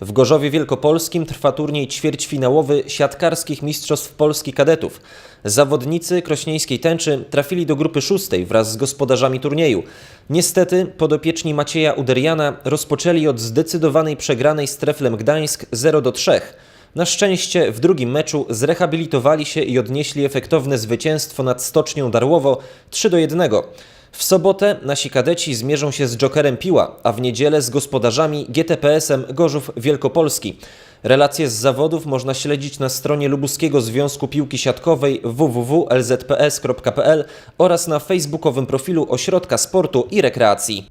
W Gorzowie Wielkopolskim trwa turniej ćwierćfinałowy siatkarskich Mistrzostw Polski Kadetów. Zawodnicy krośnieńskiej tęczy trafili do grupy szóstej wraz z gospodarzami turnieju. Niestety podopieczni Macieja Uderiana rozpoczęli od zdecydowanej przegranej z Treflem Gdańsk 0 do 3. Na szczęście w drugim meczu zrehabilitowali się i odnieśli efektowne zwycięstwo nad Stocznią Darłowo 3 do 1. W sobotę nasi kadeci zmierzą się z Jokerem Piła, a w niedzielę z gospodarzami GTPS-em Gorzów Wielkopolski. Relacje z zawodów można śledzić na stronie Lubuskiego Związku Piłki Siatkowej www.lzps.pl oraz na facebookowym profilu Ośrodka Sportu i Rekreacji.